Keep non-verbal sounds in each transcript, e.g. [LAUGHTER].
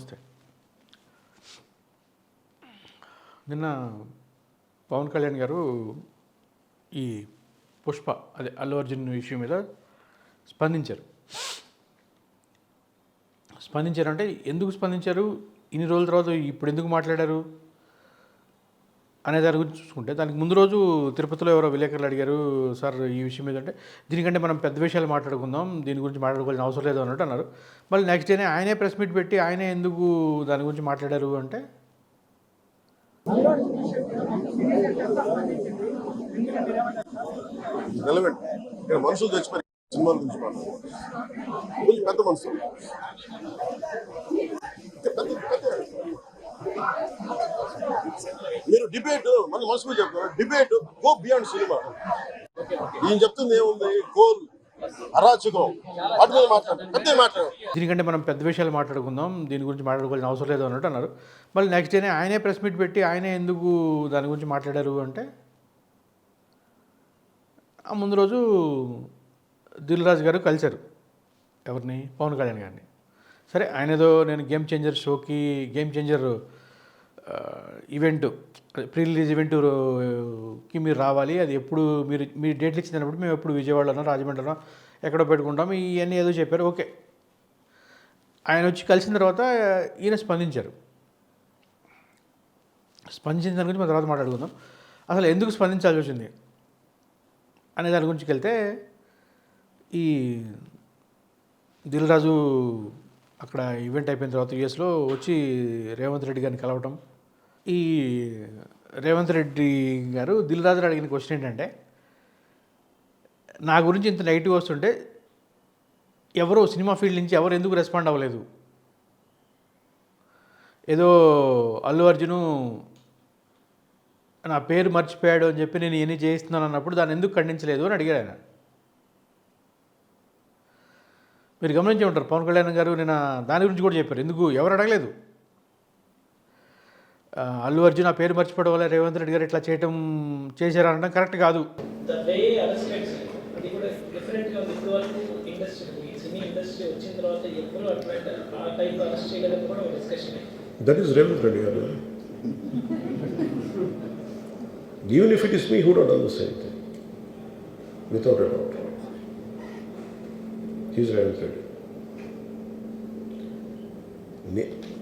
నమస్తే నిన్న పవన్ కళ్యాణ్ గారు ఈ పుష్ప అదే అల్లు అర్జున్ ఇష్యూ మీద స్పందించారు. స్పందించారు అంటే ఎందుకు స్పందించారు? ఇన్ని రోజుల తర్వాత ఇప్పుడు ఎందుకు మాట్లాడారు? అనే దాని గురించి చూసుకుంటే దానికి ముందు రోజు తిరుపతిలో ఎవరో విలేకరులు అడిగారు సార్ ఈ విషయం మీద అంటే దీనికంటే మనం పెద్ద విషయాలు మాట్లాడుకుందాం దీని గురించి మాట్లాడుకోవాల్సిన అవసరం లేదు అన్నట్టు అన్నారు. మళ్ళీ నెక్స్ట్ డేనే ఆయనే ప్రెస్ మీట్ పెట్టి ఆయనే ఎందుకు దాని గురించి మాట్లాడారు అంటే మనుషులు సినిమాల గురించి పెద్ద మనుషులు. పెద్ద. మీరు డిబేట్ మన మనసుకు చెప్తున్నారు డిబేట్ గో బియాండ్ సినిమా ఈయన చెప్తుంది ఏముంది? గోల్ అరాచకం. వాటి మీద పెద్ద దీనికంటే మనం పెద్ద విషయాలు మాట్లాడుకుందాం. దీని గురించి మాట్లాడుకోవాల్సిన అవసరం లేదు అన్నట్టు అన్నారు. మళ్ళీ నెక్స్ట్ డేనే ఆయనే ప్రెస్ మీట్ పెట్టి ఆయనే ఎందుకు దాని గురించి మాట్లాడారు అంటే ఆ ముందు రోజు దిల్రాజు గారు కలిశారు. ఎవరిని? పవన్ కళ్యాణ్ గారిని. సరే ఆయన ఏదో నేను గేమ్ చేంజర్ షోకి game changer event pre release ఈవెంట్కి మీరు రావాలి. అది ఎప్పుడు మీరు మీరు డేట్లు ఇచ్చినప్పుడు మేము ఎప్పుడు విజయవాడలోనో రాజమండ్రిలో ఎక్కడో పెట్టుకుంటాం ఇవన్నీ ఏదో చెప్పారు. ఓకే. ఆయన వచ్చి కలిసిన తర్వాత ఈయన స్పందించారు. స్పందించిన దాని గురించి మా తర్వాత మాట్లాడుకుందాం. అసలు ఎందుకు స్పందించాల్సి వచ్చింది? అనే దాని గురించి వెళ్తే ఈ దిల్ రాజు అక్కడ ఈవెంట్ అయిపోయిన తర్వాత యుఎస్లో వచ్చి రేవంత్ రెడ్డి గారిని కలవటం ఈ రేవంత్ రెడ్డి గారు దిల్ రాజు అడిగిన క్వశ్చన్ ఏంటంటే నా గురించి ఇంత నెగిటివ్ వస్తుంటే ఎవరు సినిమా ఫీల్డ్ నుంచి ఎవరు ఎందుకు రెస్పాండ్ అవ్వలేదు? ఏదో అల్లు అర్జును నా పేరు మర్చిపోయాడు అని చెప్పి నేను ఎన్ని చేయిస్తున్నాను అన్నప్పుడు దాన్ని ఎందుకు ఖండించలేదు అని అడిగాడు ఆయన. మీరు గమనించి ఉంటారు పవన్ కళ్యాణ్ గారు నేను దాని గురించి కూడా చెప్పారు ఎందుకు ఎవరు అడగలేదు? అల్లు అర్జున్ ఆ పేరు మర్చిపోవడం వల్ల రేవంత్ రెడ్డి గారు ఇట్లా చేయటం చేశారు అనడం కరెక్ట్ కాదు. ద వే అరెస్టెడ్ అది కూడా డిఫరెంట్గా ఉంది. ఇప్పుడు వరకు ఇండస్ట్రీ ఈ సినీ ఇండస్ట్రీ వచ్చిన తర్వాత ఎప్పుడు అట్లాంటి ఆ టైప్ అరెస్ట్ చేయలేదని కూడా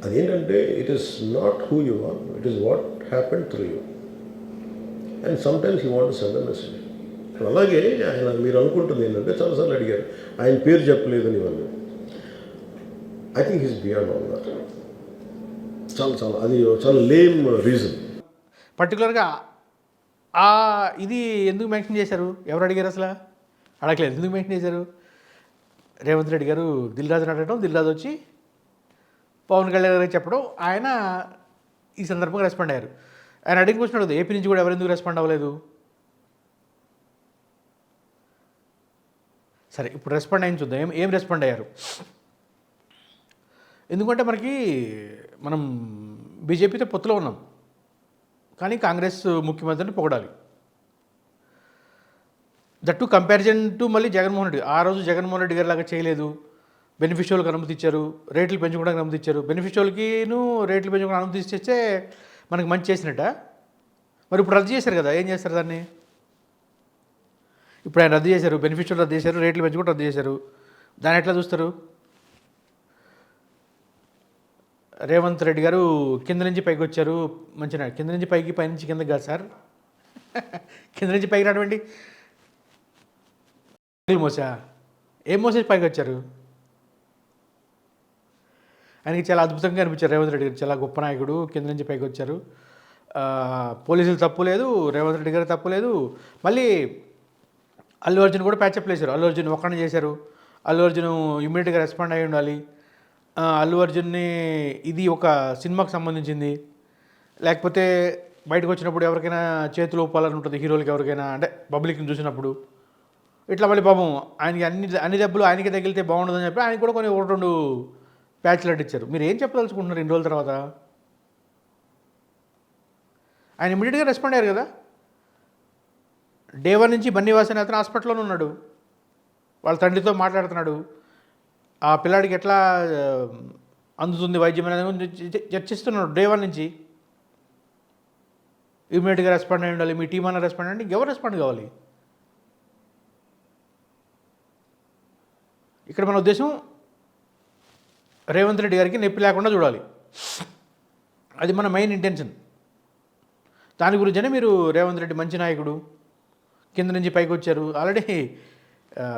అదేంటంటే it is not who you are it is what happen through you and sometimes you want send message అలాగే ఆయన మీరు అనుకుంటుంది ఏంటంటే చాలాసార్లు అడిగారు ఆయన పేరు చెప్పలేదు వాళ్ళు I think his beyond all that చాలా చాలా అది చాలా లేమ్ రీజన్ పర్టికులర్గా ఆ ఇది ఎందుకు మెన్షన్ చేశారు? ఎవరు అడిగారు అసలు? అడగలేదు ఎందుకు మెన్షన్ చేశారు? రేవంత్ రెడ్డి గారు దిల్ రాజు అడగడం దిల్ రాజు వచ్చి పవన్ కళ్యాణ్ గారికి చెప్పడం ఆయన ఈ సందర్భంగా రెస్పాండ్ అయ్యారు. ఆయన అడిగిన క్వశ్చన్ ఏపీ నుంచి కూడా ఎవరెందుకు రెస్పాండ్ అవ్వలేదు? సరే ఇప్పుడు రెస్పాండ్ అయింది చూద్దాం. ఏం ఏం రెస్పాండ్ అయ్యారు? ఎందుకంటే మనకి మనం బీజేపీతో పొత్తులో ఉన్నాం. కానీ కాంగ్రెస్ ముఖ్యమంత్రిని పొగడాలి. దట్టు కంపారిజన్ టు మళ్ళీ జగన్మోహన్ రెడ్డి. ఆ రోజు జగన్మోహన్ రెడ్డి గారి లాగా చేయలేదు. బెనిఫిషియల్కి అనుమతి ఇచ్చారు రేట్లు పెంచుకోవడానికి అనుమతి ఇచ్చారు. బెనిఫిషియల్కిను రేట్లు పెంచుకోవడానికి అనుమతి ఇచ్చేస్తే మనకి మంచి చేసినట్ట? మరి ఇప్పుడు రద్దు చేశారు కదా ఏం చేస్తారు దాన్ని? ఇప్పుడు ఆయన రద్దు చేశారు బెనిఫిషియల్ రద్దు చేశారు రేట్లు పెంచుకుంటూ రద్దు చేశారు. దాన్ని ఎట్లా చూస్తారు? రేవంత్ రెడ్డి గారు కింద నుంచి పైకి వచ్చారు మంచిగా కింద నుంచి పైకి పై నుంచి కిందకి కాదు సార్. కింద నుంచి పైకి రావండి మోసా? ఏం మోసేసి పైకి వచ్చారు? ఆయనకి చాలా అద్భుతంగా అనిపించారు. రేవంత్ రెడ్డి గారు చాలా గొప్ప నాయకుడు. కింద నుంచి పైకి వచ్చారు. పోలీసులు తప్పు లేదు. రేవంత్ రెడ్డి గారు తప్పు లేదు. మళ్ళీ అల్లు అర్జున్ కూడా ప్యాచప్ చేశారు. అల్లు అర్జున్ ఒక్కడిని చేశారు. అల్లు అర్జున్ ఇమ్మీడియట్గా రెస్పాండ్ అయి ఉండాలి. అల్లు అర్జున్ని ఇది ఒక సినిమాకు సంబంధించింది. లేకపోతే బయటకు వచ్చినప్పుడు ఎవరికైనా చేతులు ఊపాలని ఉంటుంది. హీరోలకి ఎవరికైనా అంటే పబ్లిక్ని చూసినప్పుడు. ఇట్లా మళ్ళీ పాపం ఆయనకి అన్ని అన్ని దెబ్బలు ఆయనకి తగిలితే బాగుండదని చెప్పి ఆయన కూడా కొన్ని ఒకటి రెండు ప్యాచ్లు అడ్డిచ్చారు మీరు ఏం చెప్పదలుచుకుంటున్నారు ఇన్ని రోజుల తర్వాత? ఆయన ఇమీడియట్గా రెస్పాండ్ అయ్యారు కదా? డే వన్ నుంచి బన్నీవాసని అతను హాస్పిటల్లోనే ఉన్నాడు. వాళ్ళ తండ్రితో మాట్లాడుతున్నాడు. ఆ పిల్లాడికి ఎట్లా అందుతుంది వైద్యం అనేది చర్చిస్తున్నాడు డే వన్ నుంచి. ఇమీడియట్గా రెస్పాండ్ అయ్యి ఉండాలి. మీ టీం అన్న రెస్పాండ్ అయ్యండి. ఎవరు రెస్పాండ్ కావాలి? ఇక్కడ మన ఉద్దేశం రేవంత్ రెడ్డి గారికి నొప్పి లేకుండా చూడాలి. అది మన మెయిన్ ఇంటెన్షన్ దాని గురించనే మీరు రేవంత్ రెడ్డి మంచి నాయకుడు కింద నుంచి పైకి వచ్చారు. ఆల్రెడీ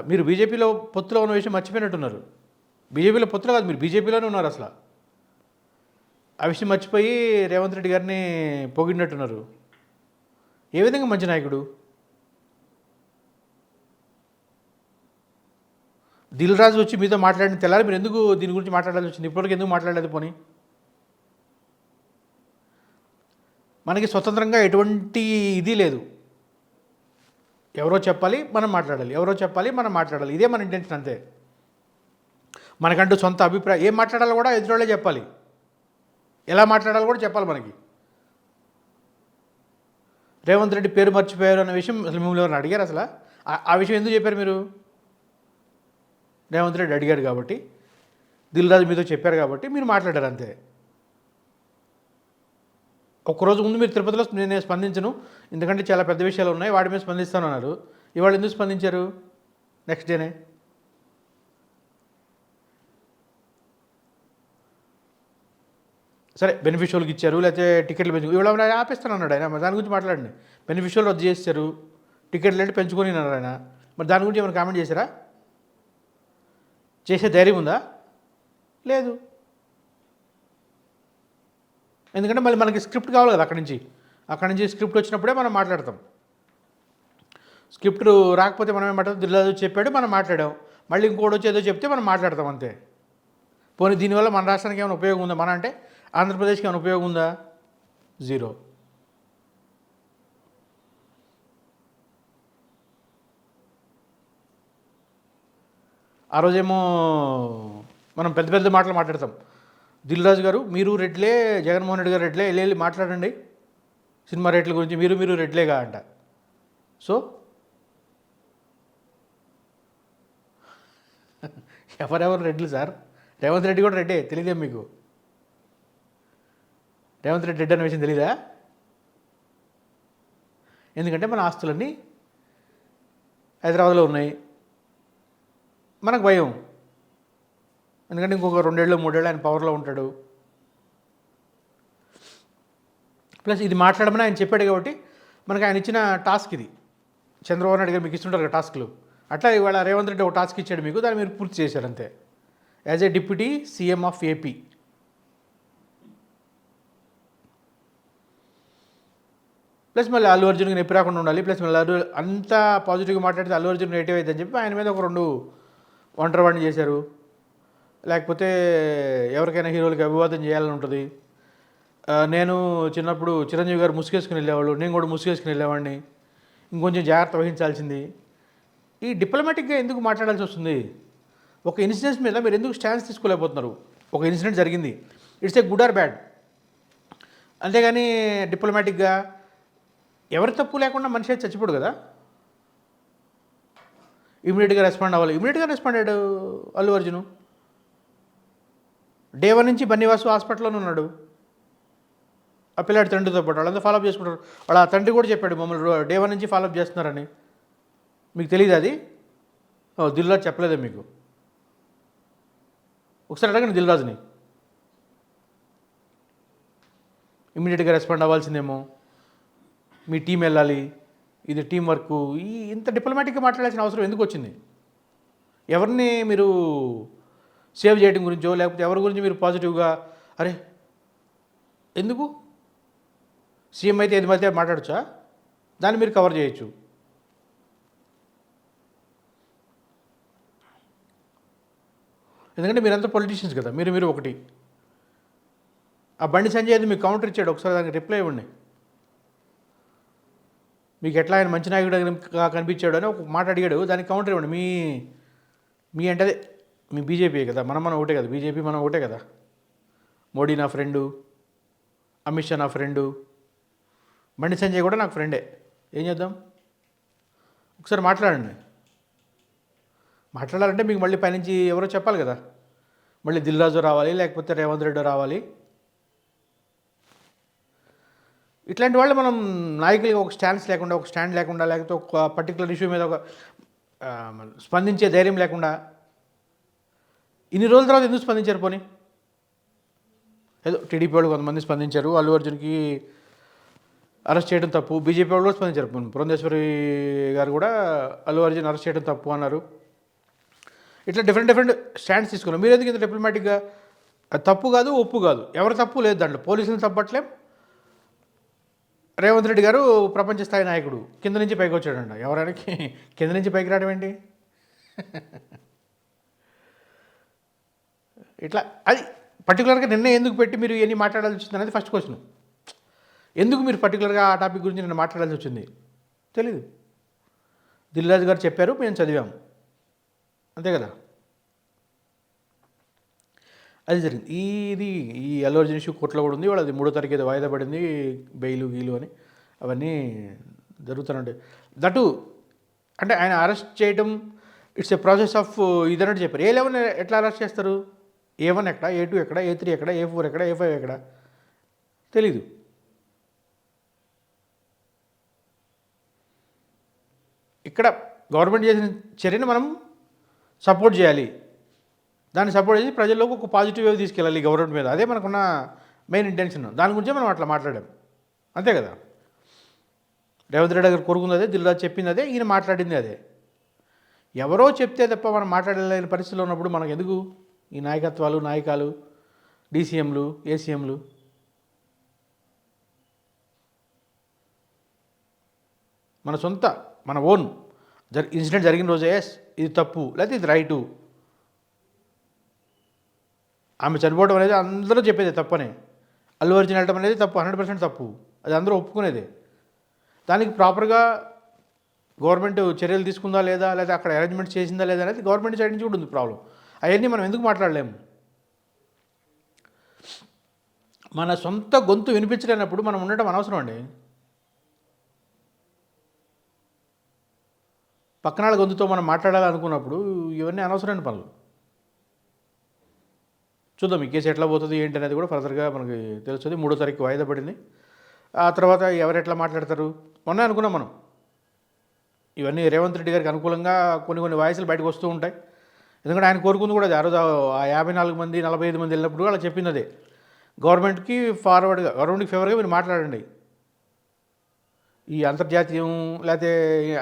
మీరు బీజేపీలో పొత్తులో ఉన్న విషయం మర్చిపోయినట్టున్నారు. బీజేపీలో పొత్తులో కాదు మీరు బీజేపీలోనే ఉన్నారు అసలు. ఆ విషయం మర్చిపోయి రేవంత్ రెడ్డి గారిని పొగిడినట్టున్నారు. ఏ విధంగా మంచి నాయకుడు? దిల్ రాజు వచ్చి మీతో మాట్లాడిన తెల్లారి మీరు ఎందుకు దీని గురించి మాట్లాడాల్సి వచ్చింది? ఇప్పటివరకు ఎందుకు మాట్లాడలేదు పోనీ? మనకి స్వతంత్రంగా ఎటువంటి ఇది లేదు. ఎవరో చెప్పాలి మనం మాట్లాడాలి. ఎవరో చెప్పాలి మనం మాట్లాడాలి. ఇదే మన ఇంటెన్షన్ అంతే. మనకంటూ సొంత అభిప్రాయం. ఏం మాట్లాడాలో కూడా ఎదురోళ్ళే చెప్పాలి. ఎలా మాట్లాడాలో కూడా చెప్పాలి మనకి. రేవంత్ రెడ్డి పేరు మర్చిపోయారు అన్న విషయం అసలు మిమ్మల్ని ఎవరిని అడిగారు అసలు? ఆ విషయం ఎందుకు చెప్పారు మీరు? రేవంత్ రెడ్డి అడిగాడు కాబట్టి దిల్రాజు మీతో చెప్పారు కాబట్టి మీరు మాట్లాడారు అంతే. ఒక్కరోజు ముందు మీరు తిరుపతిలో నేను స్పందించను. ఎందుకంటే చాలా పెద్ద విషయాలు ఉన్నాయి వాటి మీద స్పందిస్తాను అన్నారు. ఇవాళ ఎందుకు స్పందించారు? నెక్స్ట్ డేనే సరే బెనిఫిషియల్కి ఇచ్చారు లేకపోతే టికెట్లు పెంచు ఇవాళ ఆయన ఆపేస్తాను అన్నాడు ఆయన మరి దాని గురించి మాట్లాడండి. బెనిఫిషియల్ రద్దు చేశారు టికెట్లు అంటే పెంచుకొని అన్నారు ఆయన. మరి దాని గురించి ఏమైనా కామెంట్ చేశారా? చేసే ధైర్యం ఉందా? లేదు. ఎందుకంటే మళ్ళీ మనకి స్క్రిప్ట్ కావాలి కదా అక్కడి నుంచి. అక్కడి నుంచి స్క్రిప్ట్ వచ్చినప్పుడే మనం మాట్లాడతాం. స్క్రిప్ట్ రాకపోతే మనం ఏమంటాం దిల్లాదు చెప్పాడు మనం మాట్లాడాం. మళ్ళీ ఇంకోటి వచ్చి ఏదో చెప్తే మనం మాట్లాడతాం అంతే. పోనీ దీనివల్ల మన రాష్ట్రానికి ఏమైనా ఉపయోగం ఉందా? మన అంటే ఆంధ్రప్రదేశ్కి ఏమైనా ఉపయోగం ఉందా? జీరో. ఆ రోజేమో మనం పెద్ద పెద్ద మాటలు మాట్లాడతాం. దిల్ రాజు గారు మీరు రెడ్లే జగన్మోహన్ రెడ్డి గారు రెడ్లే వెళ్ళి మాట్లాడండి. సినిమా రేట్ల గురించి మీరు మీరు రెడ్లేగా అంట. సో? [LAUGHS] ఎవరెవరు రెడ్లు సార్? రేవంత్ రెడ్డి కూడా రెడ్డే తెలియదే మీకు? రేవంత్ రెడ్డి రెడ్డి అనే విషయం తెలీదా? ఎందుకంటే మన ఆస్తులన్నీ హైదరాబాద్లో ఉన్నాయి. మనకు భయం. ఎందుకంటే ఇంకొక రెండేళ్ళు మూడేళ్ళు ఆయన పవర్లో ఉంటాడు. ప్లస్ ఇది మాట్లాడమని ఆయన చెప్పాడు కాబట్టి మనకు ఆయన ఇచ్చిన టాస్క్ ఇది. చంద్రబాబు నాయుడు గారు మీకు ఇస్తుంటారు కదా టాస్క్లు అట్లా ఇవాళ రేవంత్ రెడ్డి ఒక టాస్క్ ఇచ్చాడు మీకు దాన్ని మీరు పూర్తి చేశారు అంతే. As a deputy CM of AP plus మళ్ళీ అల్లు అర్జున్కి నొప్పి రాకుండా ఉండాలి. ప్లస్ మళ్ళీ అల్లు అంత పాజిటివ్గా మాట్లాడితే అల్లు అర్జున్ నెగిటివ్ అవుతుందని చెప్పి ఆయన మీద ఒక రెండు ఒంటరి వాడిని చేశారు. లేకపోతే ఎవరికైనా హీరోలకి అభివాదం చేయాలని ఉంటుంది. నేను చిన్నప్పుడు చిరంజీవి గారు ముసుగేసుకుని వెళ్ళేవాళ్ళు. నేను కూడా ముసుగేసుకుని వెళ్ళేవాడిని. ఇంకొంచెం జాగ్రత్త వహించాల్సింది. ఈ డిప్లొమాటిక్గా ఎందుకు మాట్లాడాల్సి వస్తుంది? ఒక ఇన్సిడెంట్స్ మీద మీరు ఎందుకు స్టాండ్స్ తీసుకోలేకపోతున్నారు? ఒక ఇన్సిడెంట్ జరిగింది. It's a good or bad. అంతేగాని డిప్లొమాటిక్గా ఎవరి తప్పు లేకుండా మనిషి అయితే చచ్చిపోడు కదా. ఇమీడియట్గా రెస్పాండ్ అవ్వాలి. ఇమీడియట్గా రెస్పాండ్ అయ్యాడు అల్లు అర్జును? డే వన్ నుంచి బన్నీవాసు హాస్పిటల్లోనే ఉన్నాడు. ఆ పిల్లాడి తండ్రితో పాటు వాళ్ళంతా ఫాలోఅప్ చేసుకుంటారు. వాళ్ళ ఆ తండ్రి కూడా చెప్పాడు మమ్మల్ని డే వన్ నుంచి ఫాలోఅప్ చేస్తున్నారని. మీకు తెలియదు అది? ఓ దిల్రాజు చెప్పలేదా మీకు? ఒకసారి అడగండి దిల్రాజుని ఇమీడియట్గా రెస్పాండ్ అవ్వాల్సిందేమో. మీ టీం వెళ్ళాలి. ఇది టీం వర్క్ ఈ ఇంత డిప్లొమాటిక్గా మాట్లాడాల్సిన అవసరం ఎందుకు వచ్చింది? ఎవరిని మీరు సేవ్ చేయడం గురించో లేకపోతే ఎవరి గురించి మీరు పాజిటివ్గా అరే ఎందుకు? సీఎం అయితే ఏది మధ్య మాట్లాడచ్చా? దాన్ని మీరు కవర్ చేయొచ్చు. ఎందుకంటే మీరంతా పొలిటీషియన్స్ కదా మీరు మీరు ఒకటి. ఆ బండి సంజయ్ అది మీకు కౌంటర్ ఇచ్చాడు ఒకసారి దానికి రిప్లై ఇవ్వండి. మీకు ఎట్లా ఆయన మంచి నాయకుడు కనిపించాడు అని ఒక మాట అడిగాడు. దానికి కౌంటర్ ఇవ్వండి. మీ మీ అంటే మీ బీజేపీ కదా. మనం మనం ఒకటే కదా. బీజేపీ మనం ఒకటే కదా. మోడీ నా ఫ్రెండు అమిత్ షా నా ఫ్రెండు బండి సంజయ్ కూడా నాకు ఫ్రెండే. ఏం చేద్దాం? ఒకసారి మాట్లాడండి. మాట్లాడాలంటే మీకు మళ్ళీ పైనుంచి ఎవరో చెప్పాలి కదా. మళ్ళీ దిల్రాజు రావాలి లేకపోతే రేవంత్ రెడ్డి రావాలి. ఇట్లాంటి వాళ్ళు మనం నాయకులకి ఒక స్టాండ్స్ లేకుండా ఒక స్టాండ్ లేకుండా లేకపోతే ఒక పర్టికులర్ ఇష్యూ మీద ఒక స్పందించే ధైర్యం లేకుండా ఇన్ని రోజుల తర్వాత ఎందుకు స్పందించారు పోనీ? ఏదో టీడీపీ వాళ్ళు కొంతమంది స్పందించారు అల్లు అర్జున్కి అరెస్ట్ చేయడం తప్పు బీజేపీ వాళ్ళు కూడా స్పందించారు. పురంధేశ్వరి గారు కూడా అల్లు అర్జున్ అరెస్ట్ చేయడం తప్పు అన్నారు. ఇట్లా డిఫరెంట్ డిఫరెంట్ స్టాండ్స్ తీసుకున్నారు. మీరు ఎందుకు ఇంత డిప్లొమాటిక్గా తప్పు కాదు ఒప్పు కాదు. ఎవరు తప్పు లేదు దాంట్లో. పోలీసులు తప్పట్లేం? రేవంత్ రెడ్డి గారు ప్రపంచ స్థాయి నాయకుడు. కింద నుంచి పైకి వచ్చాడంట. ఎవరైనా కింద నుంచి పైకి రావడం ఏంటి? ఇట్లా అది పర్టికులర్గా నిన్న ఎందుకు పెట్టి మీరు ఎన్ని మాట్లాడాల్సి వచ్చింది అనేది ఫస్ట్ క్వశ్చన్ ఎందుకు మీరు పర్టికులర్గా ఆ టాపిక్ గురించి నిన్న మాట్లాడాల్సి వచ్చింది? తెలీదు. దిల్రాజు గారు చెప్పారు మేము చదివాము అంతే కదా? అది జరిగింది. ఈ ఇది ఈ అల్లు అర్జున్ ఇష్యూ కోర్టులో కూడా ఉంది. వాళ్ళు అది మూడో తారీఖు వాయిదా పడింది బెయిలు గీలు అని. అవన్నీ జరుగుతున్నాయి దటు అంటే ఆయన అరెస్ట్ చేయడం ఇట్స్ ఏ ప్రాసెస్ ఆఫ్ ఇదన్నట్టు చెప్పారు. ఏ లెవెన్ ఎట్లా అరెస్ట్ చేస్తారు? ఏ వన్ ఎక్కడ ఏ టూ ఎక్కడ ఏ త్రీ ఎక్కడ ఏ ఫోర్ ఎక్కడ ఏ ఫైవ్ ఎక్కడ? తెలీదు. ఇక్కడ గవర్నమెంట్ చేసిన చర్యను మనం సపోర్ట్ చేయాలి. దాన్ని సపోర్ట్ చేసి ప్రజల్లోకి ఒక పాజిటివ్ వేవ్ తీసుకెళ్ళాలి గవర్నమెంట్ మీద. అదే మనకున్న మెయిన్ ఇంటెన్షన్ దాని గురించే మనం అట్లా మాట్లాడాం. అంతే కదా? రేవంత్ రెడ్డి గారు కోరుకుంది అదే దిల్రాజ్ చెప్పింది అదే ఈయన మాట్లాడింది అదే. ఎవరో చెప్తే తప్ప మనం మాట్లాడలేని పరిస్థితిలో ఉన్నప్పుడు మనకు ఎందుకు ఈ నాయకత్వాలు నాయకాలు డీసీఎంలు ఏసీఎంలు మన సొంత మన ఓన్ జరి ఇన్సిడెంట్ జరిగిన రోజు ఎస్ ఇది తప్పు లేకపోతే ఇది రైటు ఆమె చనిపోవడం అనేది అందరూ చెప్పేది తప్పనే. అల్లు అర్జున్ వెళ్ళడం అనేది తప్పు హండ్రెడ్ పర్సెంట్ తప్పు. అది అందరూ ఒప్పుకునేదే. దానికి ప్రాపర్గా గవర్నమెంట్ చర్యలు తీసుకుందా లేదా లేదా అక్కడ అరేంజ్మెంట్ చేసిందా లేదా అనేది గవర్నమెంట్ సైడ్ నుంచి కూడా ఉంది ప్రాబ్లం. అవన్నీ మనం ఎందుకు మాట్లాడలేము? మన సొంత గొంతు వినిపించలేనప్పుడు మనం ఉండటం అనవసరం అండి. పక్కనాళ్ళ గొంతుతో మనం మాట్లాడాలనుకున్నప్పుడు ఇవన్నీ అనవసరమైన పనులు. చూద్దాం ఈ కేసు ఎట్లా పోతుంది ఏంటి అనేది కూడా ఫర్దర్గా మనకి తెలుస్తుంది. మూడో తారీఖు వాయిదా పడింది. ఆ తర్వాత ఎవరు ఎట్లా మాట్లాడతారు? మొన్న అనుకున్నాం మనం. ఇవన్నీ రేవంత్ రెడ్డి గారికి అనుకూలంగా కొన్ని కొన్ని వాయిస్లు బయటకు వస్తూ ఉంటాయి. ఎందుకంటే ఆయన కోరుకుంది కూడా అది. ఆ రోజు ఆ యాభై నాలుగు మంది నలభై ఐదు మంది వెళ్ళినప్పుడు అలా చెప్పింది అదే. గవర్నమెంట్కి ఫార్వర్డ్గా గవర్నమెంట్కి ఫేవర్గా మీరు మాట్లాడండి. ఈ అంతర్జాతీయం లేకపోతే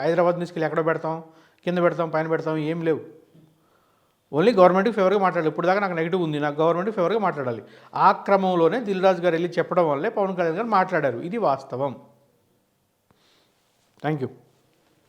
హైదరాబాద్ తీసుకెళ్ళి ఎక్కడ పెడతాం కింద పెడతాం పైన పెడతాం ఏం లేవు. ఓన్లీ గవర్నమెంట్కి ఫేవర్గా మాట్లాడాలి. ఇప్పుడు దాకా నాకు నెగిటివ్ ఉంది. నాకు గవర్నమెంట్కి ఫేవర్గా మాట్లాడాలి. ఆ క్రమంలోనే దిల్ రాజు గారు వెళ్ళి చెప్పడం వల్లే పవన్ కళ్యాణ్ గారు మాట్లాడారు. ఇది వాస్తవం. Thank you